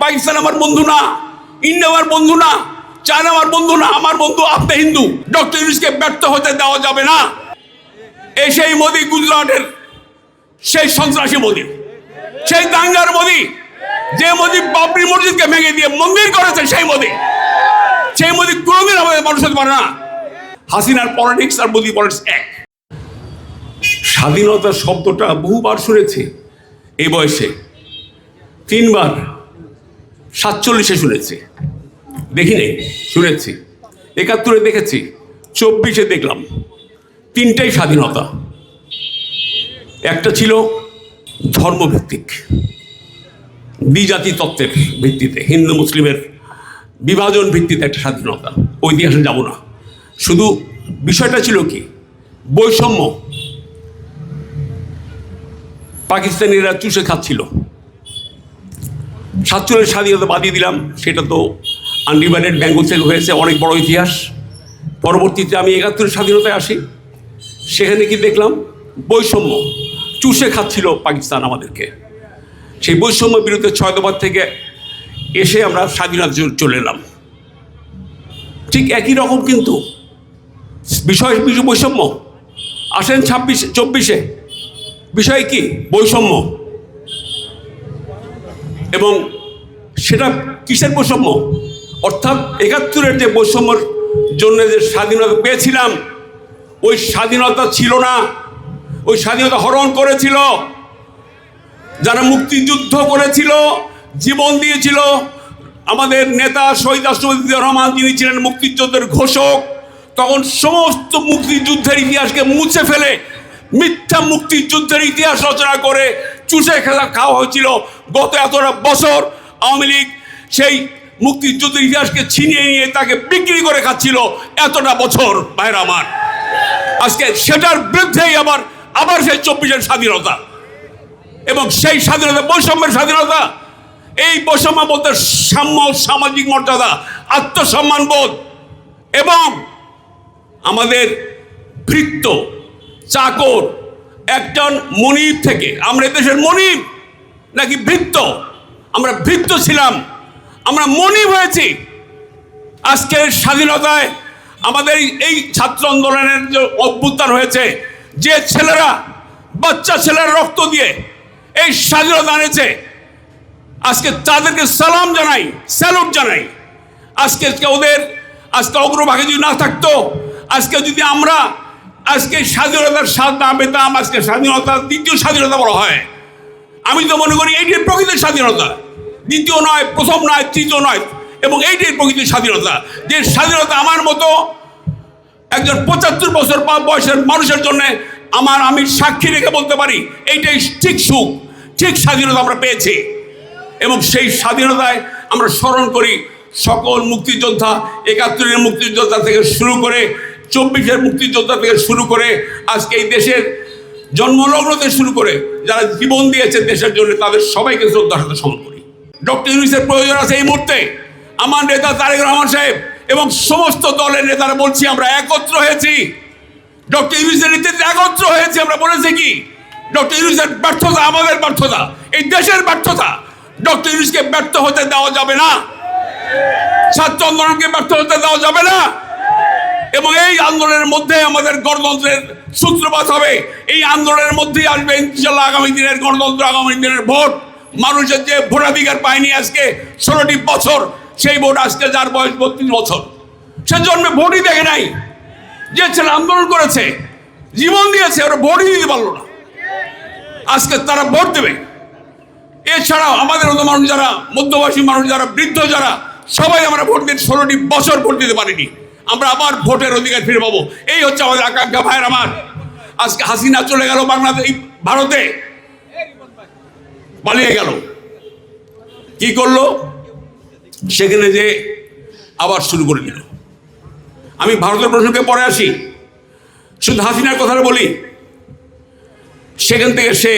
পাকিস্তান আমার বন্ধু না ইন্ডিয়া আমার বন্ধু না চায়না আমার বন্ধু না, আমার বন্ধু আপনি হিন্দু। ডক্টর ইউনুসকে ব্যর্থ হতে দেওয়া যাবে না। এই সেই মোদী গুজরাটের, সেই সন্ত্রাসী মোদী, সেই দাঙ্গার মোদী, যে মোদী বাবরি মসজিদকে ভেঙে দিয়ে মন্দির করেছে সেই মোদী। সেই মোদী কোনোদিন আমাদের মানুষ হতে পারে না। হাসিনার পলিটিক্স আর মোদী পলিটিক্স এক। স্বাধীনতা শব্দটা বহুবার শুনেছি এই বয়সে। তিনবার। সাতচল্লিশে শুনেছি। দেখিনি? শুনেছি। একাত্তরে দেখেছি। চব্বিশে দেখলাম। তিনটাই স্বাধীনতা। একটা ছিল ধর্মভিত্তিক। দ্বিজাতি তত্ত্বের ভিত্তিতে, হিন্দু মুসলিমের বিভাজন ভিত্তিতে একটা স্বাধীনতা। ওই ইতিহাসে যাব না। শুধু বিষয়টা ছিল কি? বৈষম্য। পাকিস্তানিরা চুষে খাচ্ছিল। সাতচল্লিশ স্বাধীনতা বাদিয়ে দিলাম, সেটা তো আনডিভাইডেড বেঙ্গল থেকে হয়েছে অনেক বড় ইতিহাস। পরবর্তীতে আমি একাত্তরের স্বাধীনতায় আসি, সেখানে কি দেখলাম? বৈষম্য। চুষে খাচ্ছিল পাকিস্তান আমাদেরকে। সেই বৈষম্য বিরুদ্ধে ছয় দফার থেকে এসে আমরা স্বাধীনতা চলে এলাম। ঠিক একই রকম কিন্তু বিষয় বৈষম্য। আসেন ছাব্বিশে, চব্বিশে। বিষয় কি? বৈষম্য। এবং সেটা কিসের বৈষম্য? অর্থাৎ একাত্তরের যে বৈষম্যর জন্য যে স্বাধীনতা পেয়েছিলাম, ওই স্বাধীনতা ছিল না। ওই স্বাধীনতা হরণ করেছিল। যারা মুক্তিযুদ্ধ করেছিল, জীবন দিয়েছিল, আমাদের নেতা শহীদ রাষ্ট্রপতি রহমান যিনি ছিলেন মুক্তিযুদ্ধের ঘোষক, তখন সমস্ত মুক্তিযুদ্ধের ইতিহাসকে মুছে ফেলে মিথ্যা মুক্তিযুদ্ধের ইতিহাস রচনা করে চুষে খেলা খাওয়া হয়েছিল গত এতটা বছর। আওয়ামী লীগ সেই মুক্তিযুদ্ধের ইতিহাসকে ছিনিয়ে নিয়ে তাকে বিক্রি করে খাচ্ছিল এতটা বছর বাইরে আমার। আজকে সেটার বিরুদ্ধেই আবার আবার সেই চব্বিশের স্বাধীনতা। এবং সেই স্বাধীনতা, বৈষম্যের স্বাধীনতা, এই বৈষম্য বলতে সাম্য সামাজিক মর্যাদা, আত্মসম্মান বোধ এবং আমাদের ভৃত্য, চাকর, একজন মনিব থেকে, আমরা দেশের মনিব নাকি ভৃত্য? আমরা ভৃত্য ছিলাম, আমরা মনিব হয়েছি। আজকের স্বাধীনতায় আমাদের এই- ছাত্র আন্দোলনের যে অভ্যুত্থান হয়েছে, যে ছেলেরা, বাচ্চা ছেলেরা রক্ত দিয়ে এই স্বাধীনতা এনেছে, আজকে তাদেরকে সালাম জানাই, স্যালুট জানাই। আজকে ওদের আজকে অগ্রভাগে যদি না থাকতো, আজকে যদি আমরা আজকে স্বাধীনতার স্বাদ না পেতাম, আজকে স্বাধীনতার দ্বিতীয় স্বাধীনতা বলা হয়। আমি তো মনে করি এইটির প্রকৃত স্বাধীনতা। দ্বিতীয় নয়, প্রথম নয়, তৃতীয় নয়, এবং এইটির প্রকৃত স্বাধীনতা। যে স্বাধীনতা আমার মতো একজন পঁচাত্তর বছর বয়সের মানুষের জন্য আমার আমি সাক্ষী রেখে বলতে পারি, এইটাই ঠিক সুখ। ঠিক স্বাধীনতা আমরা পেয়েছি। এবং সেই স্বাধীনতায় আমরা স্মরণ করি সকল মুক্তিযোদ্ধা, একাত্তরের মুক্তিযোদ্ধা থেকে শুরু করে, চব্বিশের মুক্তিযোদ্ধা থেকে শুরু করে আজকে এই দেশের জন্মলগ্ন থেকে শুরু করে যারা জীবন দিয়েছে দেশের জন্য, তাদের সবাইকে শ্রদ্ধার সাথে স্মরণ করি। ডক্টর ইউনিসের প্রয়োজন আছে এই মুহূর্তে। আমার নেতা তারেক রহমান সাহেব এবং সমস্ত দলের নেতারা বলছি, আমরা একত্র হয়েছি। ডক্টর ইউনিসের নেতৃত্বে একত্র হয়েছি, আমরা বলেছি কি? ডক্টর ইউনিসের ব্যর্থতা আমাদের ব্যর্থতা, এই দেশের ব্যর্থতা। ডক্টর ইউনিসকে ব্যর্থ হতে দেওয়া যাবে না। ছাত্র আন্দোলনকে ব্যর্থ হতে দেওয়া যাবে না। এবং এই আন্দোলনের মধ্যে আমাদের গণতন্ত্রের সূত্রপাত হবে। এই আন্দোলনের মধ্যেই আসবে ইনশাল্লাহ আগামী দিনের গণতন্ত্র, আগামী দিনের ভোট। মানুষের যে ভোটাধিকার পায়নি আজকে, ষোলোটি বছর, সেই ভোট আজকে যার বয়স বত্রিশ বছর। সে জন্মে ভোটই দেখে নাই। যে ছেলে আন্দোলন করেছে, জীবন দিয়েছে, ওরা ভোটই দিতে পারল না। আজকে তারা ভোট দেবে। এছাড়াও আমাদের মতো মানুষ যারা, মধ্যবয়সী মানুষ যারা, বৃদ্ধ যারা, সবাই আমরা ভোট দিতে ষোলোটি বছর ভোট দিতে পারিনি। আমরা আবার ভোটের অধিকার ফিরে পাবো। এই হচ্ছে আমাদের আকাঙ্ক্ষা ভাইয়ের আমার। আজকে হাসিনা চলে গেল বাংলাদেশ ভারতে। পালিয়ে গেল। কি করল? সেখানে যে আবার শুরু করে দিল। আমি ভারতের প্রসঙ্গে পরে আসি। শুধু হাসিনার কথাটা বলি। সেখান থেকে সে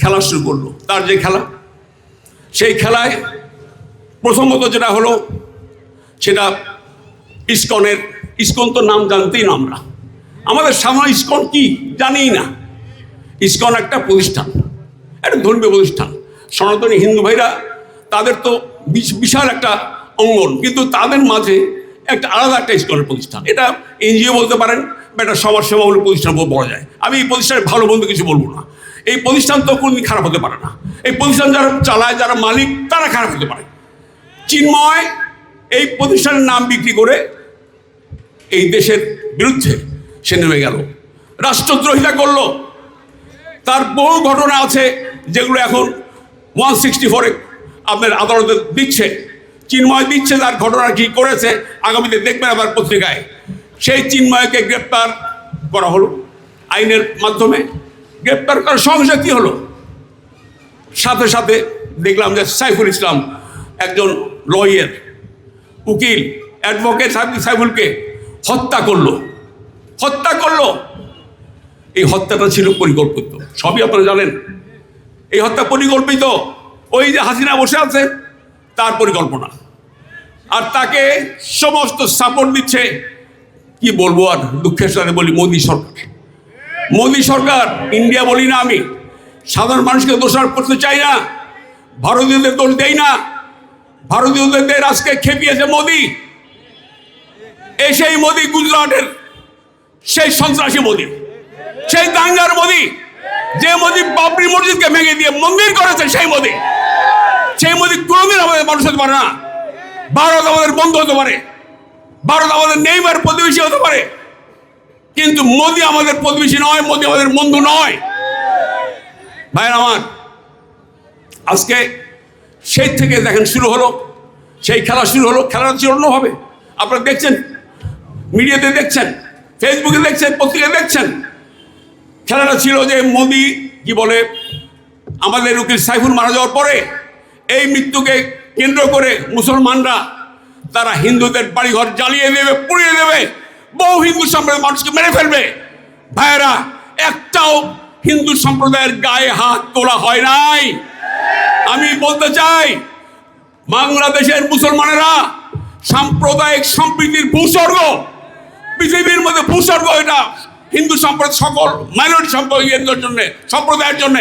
খেলা শুরু করল। তার যে খেলা, সেই খেলায় প্রথমত যেটা হলো, সেটা ইস্কনের, ইস্কন তো নাম জানতেই না আমরা। আমাদের সামনে ইস্কন কি জানিই না। ইস্কন একটা প্রতিষ্ঠান, একটা ধর্মীয় প্রতিষ্ঠান। সনাতনী হিন্দু ভাইরা তাদের তো বিশ- বিশাল একটা অঙ্গন, কিন্তু তাদের মাঝে একটা আলাদা একটা ইস্কনের প্রতিষ্ঠান। এটা এনজিও বলতে পারেন বা একটা সমাজসেবামূলক প্রতিষ্ঠান বলা যায়। আমি এই প্রতিষ্ঠানের ভালো বন্ধু কিছু বলব না। এই প্রতিষ্ঠান তো কোনদিন খারাপ হতে পারে না। এই প্রতিষ্ঠান যারা চালায়, যারা মালিক, তারা খারাপ হতে পারে। চিন্ময় এই প্রতিষ্ঠানের নাম বিক্রি করে এই দেশের বিরুদ্ধে সে নেমে গেল। রাষ্ট্রদ্রোহিতা করল। তার বহু ঘটনা আছে যেগুলো এখন ওয়ান সিক্সটি ফোরে আপনার আদালতে দিচ্ছে। চিন্ময় দিচ্ছে তার ঘটনা কি করেছে, আগামীতে দেখবেন আবার পত্রিকায়। সেই চিন্ময়কে গ্রেপ্তার করা হলো। আইনের মাধ্যমে গ্রেপ্তার করার সঙ্গে কী হলো? সাথে সাথে দেখলাম যে সাইফুল ইসলাম একজন লয়ার উকিল, অ্যাডভোকেট সাইফুলকে হত্যা করল। হত্যা করল। এই হত্যাটা ছিল পরিকল্পিত। সবই আপনারা জানেন। এই হত্যা পরিকল্পিত। ওই যে হাসিনা বসে আছে, তার পরিকল্পনা। আর তাকে সমস্ত সাপোর্ট দিচ্ছে, কি বলব আর দুঃখের সাথে বলি, মোদী সরকার। মোদী সরকার, ইন্ডিয়া বলি না আমি। সাধারণ মানুষকে দোষারোপ করতে চাই না। ভারতীয়দের দোষ দেই না। ভারতীয়দের আজকে খেপিয়েছে মোদী। এই সেই মোদী গুজরাটের, সেই সন্ত্রাসী মোদী, সেই দাঙ্গার মোদী, যে মোদী বাবরি মসজিদকে ভেঙে দিয়ে মন্দির করেছে সেই মোদী। সেই মোদী কোনোদিন আমাদের মানুষ হতে পারে না। ভারত আমাদের বন্ধু হতে পারে। ভারত আমাদের নেইমার প্রতিবেশী হতে পারে। কিন্তু মোদী আমাদের প্রতিবেশী নয়, মোদী আমাদের বন্ধু নয়। ভাইয়ের আমার, আজকে সেই থেকে দেখেন শুরু হলো, সেই খেলা শুরু হলো, খেলাটা ছিল হবে আপনারা দেখছেন মিডিয়াতে দেখছেন ফেসবুকে দেখছেন পত্রিকায় দেখছেন। খেলাটা ছিল যে মোদি, কি বলে, আমাদের উকিল সাইফুল মারা যাওয়ার পরে এই মৃত্যুকে কেন্দ্র করে মুসলমানরা তারা হিন্দুদের বাড়িঘর জ্বালিয়ে দেবে, পুড়িয়ে দেবে। বহু হিন্দু সম্প্রদায়ের মানুষকে মেরে ফেলবে। ভাইয়েরা, একটাও হিন্দু সম্প্রদায়ের গায়ে হাত তোলা হয় নাই। আমি বলতে চাই, বাংলাদেশের মুসলমানেরা সাম্প্রদায়িক সম্প্রীতির ভূস্বর্গ। পৃথিবীর মধ্যে ভূস্বর্গ এটা হিন্দু সম্প্রদায় সকল মাইনরিটি সম্প্রদায়ের জন্য সম্প্রদায়ের জন্য,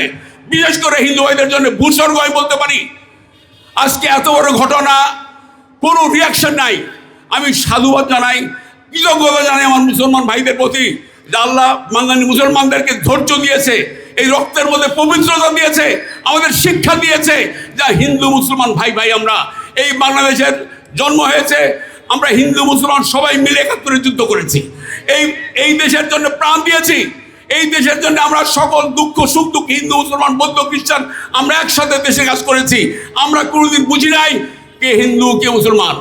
বিশেষ করে হিন্দু ভাইদের জন্য ভূস্বর্গ আমি বলতে পারি। আজকে এত বড় ঘটনা, কোনো রিয়াকশন নাই। আমি সাধুবাদ জানাই, কৃতজ্ঞতা জানাই আমার মুসলমান ভাইদের প্রতি। আল্লাহ বাঙালি মুসলমানদেরকে ধৈর্য দিয়েছে, এই রক্তের মধ্যে পবিত্রতা দিয়েছে, আমাদের শিক্ষা দিয়েছে, যা হিন্দু, মুসলমান ভাই ভাই আমরা, এই বাংলাদেশের জন্ম হয়েছে আমরা হিন্দু, মুসলমান সবাই মিলে একাত্তরে যুদ্ধ করেছি। এই এই দেশের জন্য প্রাণ দিয়েছি। এই দেশের জন্য আমরা সকল দুঃখ, সুখ, দুঃখ, হিন্দু, মুসলমান, বৌদ্ধ, খ্রিস্টান, আমরা একসাথে দেশে কাজ করেছি। আমরা কোনোদিন বুঝি নাই কে হিন্দু, কে মুসলমান।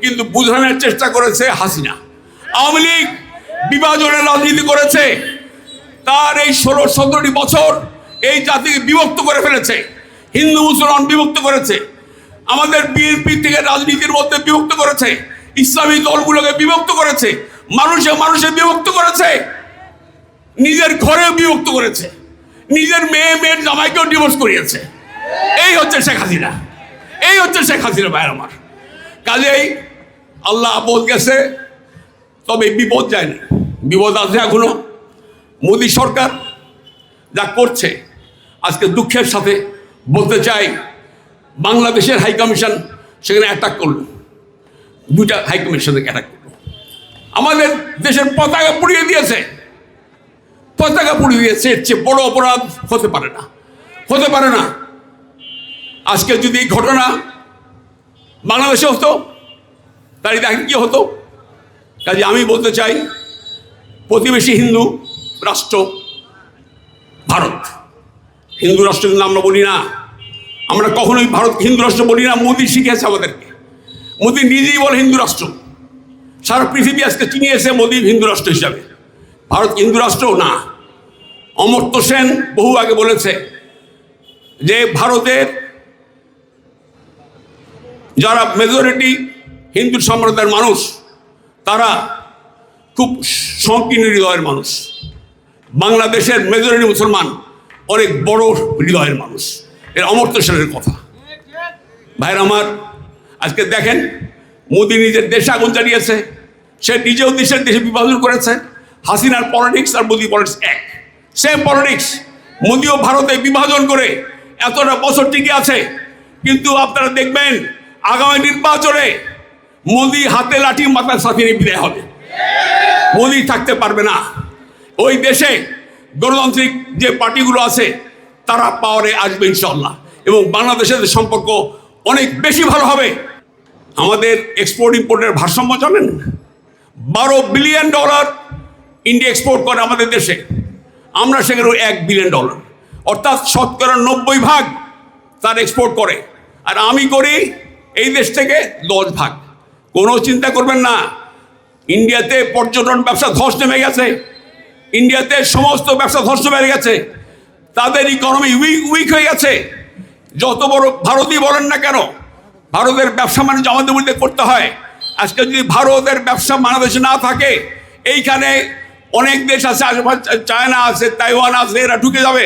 কিন্তু বুঝানোর চেষ্টা করেছে হাসিনা। আওয়ামী লীগ বিভাজনের রাজনীতি করেছে। তার এই ষোলো, সতেরোটি বছর এই জাতিকে বিভক্ত করে ফেলেছে। হিন্দু, মুসলমান বিভক্ত করেছে। আমাদের বিএনপি থেকে রাজনীতির মধ্যে বিভক্ত করেছে। ইসলামী দলগুলোকে বিভক্ত করেছে। মানুষে মানুষে বিভক্ত করেছে। নিজের ঘরে বিভক্ত করেছে। নিজের মেয়ে মেয়ের জামাইকেও ডিভোর্স করিয়েছে। এই হচ্ছে শেখ হাসিনা। এই হচ্ছে শেখ হাসিনা ভাইয়ের আমার। কাজেই আল্লাহ আপদ গেছে, তবে বিপদ যায়নি। বিপদ আছে এখনও। মোদী সরকার যা করছে, আজকে দুঃখের সাথে বলতে চাই, বাংলাদেশের হাইকমিশন সেখানে অ্যাটাক করল। দুইটা হাই কমিশন থেকে অ্যাটাক আমাদের দেশের পতাকা পুড়িয়ে দিয়েছে। পতাকা পুড়িয়ে দিয়েছে, এর চেয়ে বড় অপরাধ হতে পারে না। হতে পারে না। আজকে যদি এই ঘটনা বাংলাদেশে হতো, তাহলে দেখেন কি হতো? কাজে আমি বলতে চাই, প্রতিবেশী হিন্দু রাষ্ট্র, ভারত। হিন্দু রাষ্ট্র কিন্তু আমরা বলি না। আমরা কখনোই ভারত হিন্দু রাষ্ট্র বলি না, মোদী শিখেছে আমাদেরকে। মোদী নিজেই বলে হিন্দু রাষ্ট্র। সারা পৃথিবী আজকে চিনিয়েছে মোদী হিন্দু রাষ্ট্র হিসাবে। ভারত হিন্দু রাষ্ট্র না। অমর্ত্য সেন বহু আগে বলেছে যে ভারতের যারা মেজরিটি হিন্দু সম্প্রদায়ের মানুষ, তারা খুব সংকীর্ণ হৃদয়ের মানুষ। বাংলাদেশের মেজরিটি মুসলমান অনেক বড় হৃদয়ের মানুষ। এর অমর্ত্য সেনের কথা। ভাইয়ের আমার আজকে দেখেন, মোদী নিজের দেশে আগুন জ্বালিয়েছে সে নিজেও দেশের দেশে বিভাজন করেছে, হাসিনার পলিটিক্স আর মোদী পলিটিক্স এক। সেম পলিটিক্স মোদীও ভারতে বিভাজন করে এতটা বছর টিকে আছে, কিন্তু আপনারা দেখবেন, আগামী নির্বাচনে মোদি হাতে লাঠি মাথার সাথে নিয়ে বিদায় হবে। মোদি থাকতে পারবে না। ওই দেশে গণতান্ত্রিক যে পার্টিগুলো আছে, তারা পাওয়ারে আসবে ইনশাল্লাহ এবং বাংলাদেশের সম্পর্ক অনেক বেশি ভালো হবে। আমাদের এক্সপোর্ট ইম্পোর্টের ভারসাম্য জানেন? বারো বিলিয়ন ডলার ইন্ডিয়া এক্সপোর্ট করে আমাদের দেশে। আমরা সেখানে এক বিলিয়ন ডলার অর্থাৎ শতকরা নব্বই ভাগ তার এক্সপোর্ট করে। আর আমি করি এই দেশ থেকে দশ ভাগ। কোনো চিন্তা করবেন না। ইন্ডিয়াতে পর্যটন ব্যবসা ধস নেমে গেছে। ইন্ডিয়াতে সমস্ত ব্যবসা ধস বেড়ে গেছে। তাদের ইকোনমি উইক উইক হয়ে গেছে। যত বড় ভারতই বলেন না কেন ভারতের ব্যবসা বাণিজ্য আমাদের মধ্যে করতে হয়। আজকে যদি ভারতের ব্যবসা বাংলাদেশে না থাকে, এইখানে অনেক দেশ আছে চায়না আছে, তাইওয়ান আছে, এরা ঢুকে যাবে।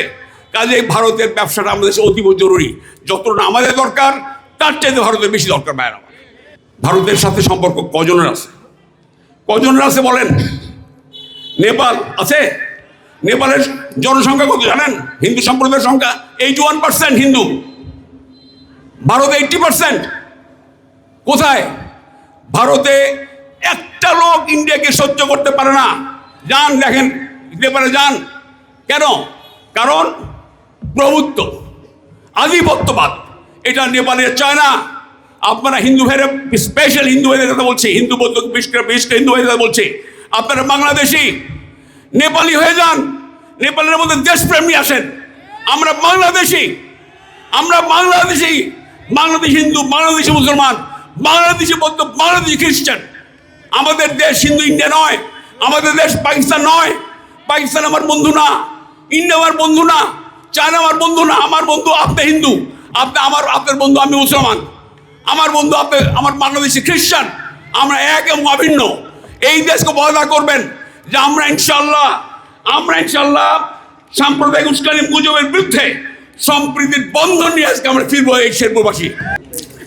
কাজে ভারতের ব্যবসাটা আমাদের অতীব জরুরি। যতটা আমাদের দরকার, তার চাইতে ভারতের বেশি দরকার বাইরে আমার। ভারতের সাথে সম্পর্ক কজনের আছে? কজনের আছে বলেন? নেপাল আছে? নেপালের জনসংখ্যা কত জানেন? হিন্দু সম্প্রদায়ের সংখ্যা eighty one percent Hindu. Bharat eighty percent কোথায়? ভারতে একটা লোক ইন্ডিয়াকে সহ্য করতে পারে না। যান, দেখেন নেপালে যান। কেন? কারণ প্রভুত্ব, আধিপত্যবাদ। এটা নেপালের চায় না আপনারা হিন্দু ভাইরা স্পেশাল হিন্দু ভাইদের কথা বলছি। হিন্দু বৌদ্ধ বিশ করে হিন্দু ভাইদের কথা বলছি। আপনারা বাংলাদেশি, নেপালি হয়ে যান। নেপালের মধ্যে দেশপ্রেমী আসেন। আমরা বাংলাদেশি। আমরা বাংলাদেশি। বাংলাদেশি হিন্দু, বাংলাদেশি মুসলমান, বাংলাদেশি বৌদ্ধ, বাংলাদেশি খ্রিস্টান। আমাদের দেশ হিন্দু, ইন্ডিয়া নয়। আমাদের দেশ পাকিস্তান নয়। পাকিস্তান আমার বন্ধু না। ইন্ডিয়া আমার বন্ধু না। চায়না আমার বন্ধু না। আমার বন্ধু আপনি হিন্দু। আপনি আমার, আপনার বন্ধু আমি মুসলমান। আমার বন্ধু আপনি, আমার বাংলাদেশি খ্রিস্টান। আমরা এক এবং অভিন্ন। এই দেশকে বদলা করবেন যে আমরা ইনশাল্লাহ আমরা ইনশাল্লাহ সাম্প্রদায়িক উস্কানি গুজবের বিরুদ্ধে সম্প্রীতির বন্ধন নিয়ে আজকে আমরা ফিরবো এই শেরপুরবাসী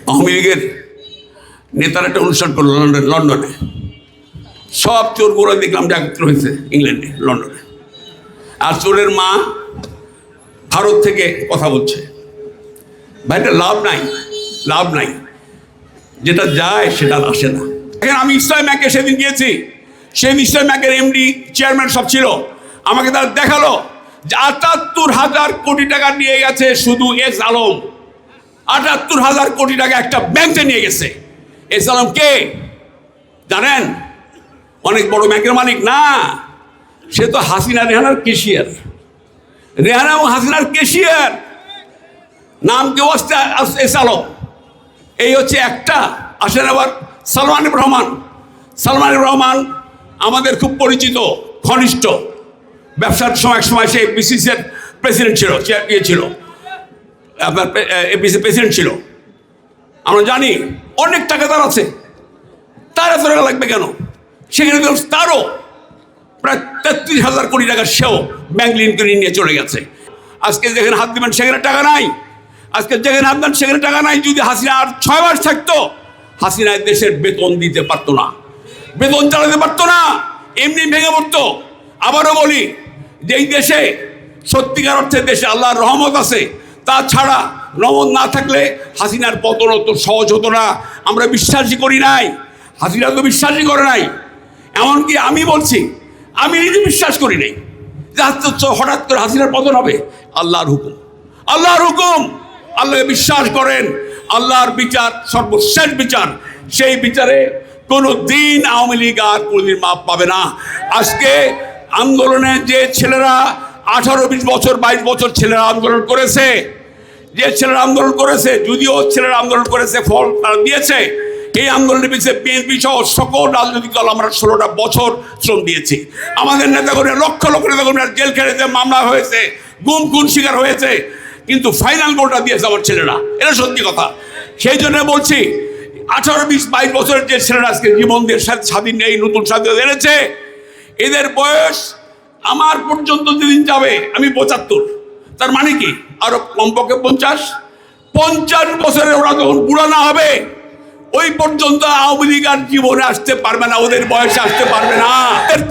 আওয়ামী লীগের নেতারা একটা অনুষ্ঠান করল লন্ডন, লন্ডনে। সব চোর গোড়া দেখলাম যে একত্র হয়েছে ইংল্যান্ডে, লন্ডনে। আর চোরের মা ভারত থেকে কথা বলছে। ভাইটা লাভ নাই লাভ নাই। যেটা যায়, সেটা আসে না। এখন আমি ইসলাম ম্যাকে সেদিন গিয়েছি। সেদিন ইসলাম ম্যাকের এমডি চেয়ারম্যান সব ছিল। আমাকে তারা দেখাল। আটাত্তর হাজার কোটি টাকা নিয়ে গেছে শুধু এস আলম। আটাত্তর হাজার কোটি টাকা একটা ব্যাংকে নিয়ে গেছে। এস আলম কে? জানেন? অনেক বড় ব্যাংকের মালিক না। সে তো হাসিনা রেহানার কেশিয়ার রেহানা এবং হাসিনার কেশিয়ার নাম কেউ আসতে এস আলম। এই হচ্ছে একটা। আসেন আবার সালমান রহমান সালমান রহমান আমাদের খুব পরিচিত, ঘনিষ্ঠ। ব্যবসার সময় সময় সে বিসিসির প্রেসিডেন্ট ছিল ইয়ে ছিল। আপনার এপিসি প্রেসিডেন্ট ছিল। আমরা জানি, অনেক টাকা তার আছে। তার এত টাকা লাগবে কেন? সেখানে তারও প্রায় তেত্রিশ হাজার কোটি টাকা সেও ব্যাংক ঋণ করে নিয়ে চলে গেছে। আজকে যেখানে হাত দিবেন, সেখানে টাকা নাই। আজকে যেখানে হাত দেন, সেখানে টাকা নাই। যদি হাসিনা আর ছয় মাস থাকতো হাসিনায় দেশের বেতন দিতে পারতো না। বেতন চালাতে পারতো না। এমনি ভেঙে পড়তো। আবারও বলি যে এই দেশে, সত্যিকার অর্থে দেশে আল্লাহর রহমত আছে তাছাড়া রহমত না থাকলে হাসিনার পতন অত সহজ হতো না। আমরা বিশ্বাসই করি নাই। হাসিনা তো বিশ্বাসই করে নাই। এমনকি আমি বলছি, আমি নিজে বিশ্বাস করি নাই যে হঠাৎ করে হাসিনার পতন হবে। আল্লাহর হুকুম। আল্লাহর হুকুম। আল্লাহকে বিশ্বাস করেন, আল্লাহর বিচার, সর্বশেষ বিচার। সেই বিচারে কোনো দিন আওয়ামী লীগ আর কোনোদিন মাপ পাবে না। আজকে আন্দোলনে যে ছেলেরা আঠারো বিশ বছর, বাইশ বছর ছেলেরা আন্দোলন করেছে, যে ছেলেরা আন্দোলন করেছে, যদিও ছেলেরা আন্দোলন করেছে, ফল তারা দিয়েছে, এই আন্দোলনের পিছিয়ে বিএনপি সহ সকল রাজনৈতিক দল আমরা ষোলোটা বছর শ্রম দিয়েছি। আমাদের নেতাকর্মীরা, লক্ষ লক্ষ নেতাকর্মীরা জেল খেটেছে মামলা হয়েছে, গুম, খুন শিকার হয়েছে, কিন্তু ফাইনাল গোলটা দিয়েছে আমার ছেলেরা। এটা সত্যি কথা। সেই জন্য বলছি, আঠারো বিশ, বাইশ বছরের যে ছেলেরা আজকে জীবন দিয়ে স্বাধীন এই নতুন স্বাধীনতা এনেছে এদের বয়স আমার পর্যন্ত যেদিন যাবে, আমি পঁচাত্তর। তার মানে কি? আরও কমপক্ষে পঞ্চাশ। পঞ্চাশ বছরের ওরা যখন বুড়া না হবে, ওই পর্যন্ত আওয়ামী লীগ আর জীবনে আসতে পারবে না, ওদের বয়সে আসতে পারবে না।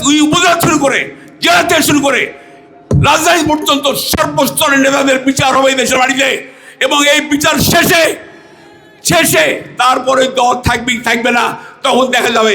তুই উপজেলা শুরু করে জেলা থেকে শুরু করে, রাজধানী পর্যন্ত সর্বস্তরের নেতাদের বিচার হবে এই দেশের বাড়িতে। এবং এই বিচার শেষে শেষে তারপরে দল থাকবে থাকবে না, তখন দেখা যাবে।